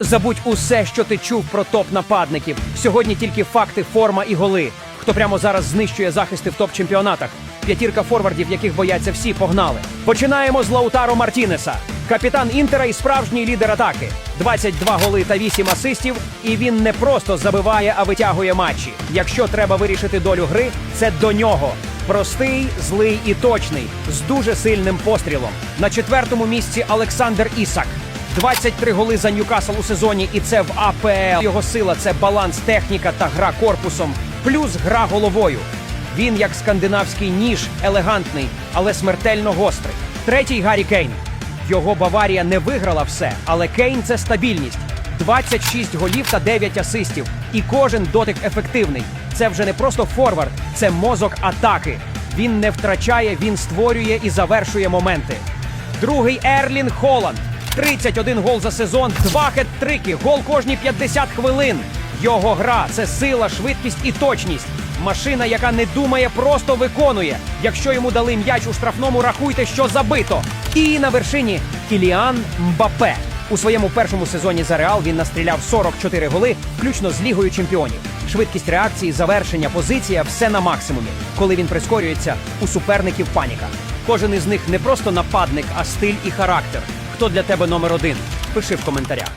Забудь усе, що ти чув про топ-нападників. Сьогодні тільки факти, форма і голи. Хто прямо зараз знищує захисти в топ-чемпіонатах. П'ятірка форвардів, яких бояться всі, погнали. Починаємо з Лаутаро Мартінеса. Капітан Інтера і справжній лідер атаки. 22 голи та 8 асистів. І він не просто забиває, а витягує матчі. Якщо треба вирішити долю гри, це до нього. Простий, злий і точний, з дуже сильним пострілом. На четвертому місці Олександр Ісак. 23 голи за Ньюкасл у сезоні, і це в АПЛ. Його сила це баланс, техніка та гра корпусом, плюс гра головою. Він як скандинавський ніж, елегантний, але смертельно гострий. Третій Гаррі Кейн. Його Баварія не виграла все, але Кейн це стабільність. 26 голів та 9 асистів. І кожен дотик ефективний. Це вже не просто форвард, це мозок атаки. Він не втрачає, він створює і завершує моменти. Другий Ерлін Холланд. 31 гол за сезон, два хет-трики, гол кожні 50 хвилин. Його гра це сила, швидкість і точність. Машина, яка не думає, просто виконує. Якщо йому дали м'яч у штрафному, рахуйте, що забито. І на вершині Кіліан Мбапе. У своєму першому сезоні за Реал він настріляв 44 голи, включно з Лігою чемпіонів. Швидкість реакції, завершення, позиція все на максимумі. Коли він прискорюється, у суперників паніка. Кожен із них не просто нападник, а стиль і характер. Хто для тебе номер один? Пиши в коментарях.